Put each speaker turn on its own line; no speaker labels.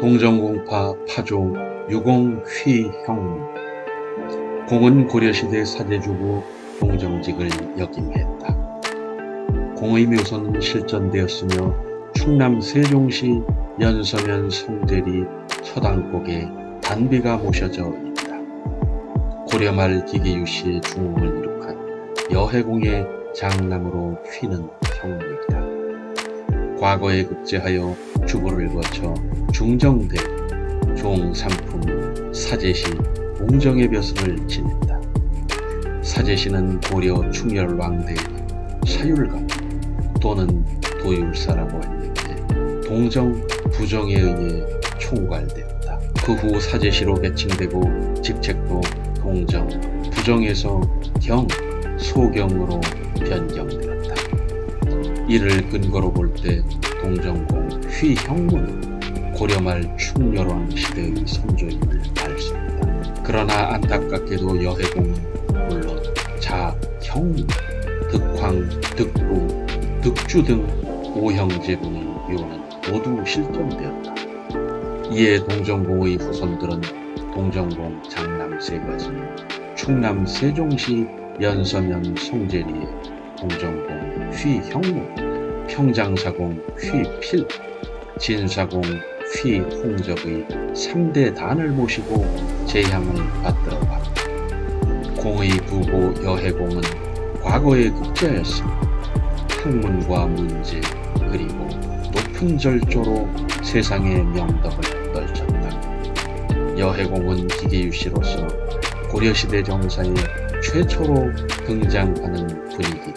동정공파 파조 유공휘형 공은 고려시대 사제주부 동정직을 역임했다. 공의 묘소는 실전되었으며 충남 세종시 연서면 성대리 서당곡에 단비가 모셔져 있다. 고려 말 기계유 씨의 중흥을 이룩한 여해공의 장남으로 휘는 형무이다. 과거에 급제하여 주보를 거쳐 중정대 종삼품 사제시 옹정의 벼슬을 지냈다. 사제시는 고려 충렬왕대 사율가 또는 도율사라고 했는데 동정 부정에 의해 총괄되었다. 그 후 사제시로 배칭되고 직책도 동정 부정에서 경 소경으로 변경되었다. 이를 근거로 볼 때 동정공 휘형무는 고려말 충렬왕 시대의 선조임을 알수 있다. 그러나 안타깝게도 여해공은 물론 자, 형, 득황, 득부, 득주 등 오형제 등의 묘는 모두 실종되었다. 이에 동정공의 후손들은 동정공 장남 세가지, 충남 세종시 연서면 송제리에 동정공 휘형무, 평장사공 휘필, 진사공 휘 홍적의 3대 단을 모시고 제향을 받들어 왔다. 공의 부고 여해공은 과거에 급제하였으며 학문과 문제 그리고 높은 절조로 세상의 명덕을 떨쳤다. 여해공은 기계유씨로서 고려시대 정사에 최초로 등장하는 분이기도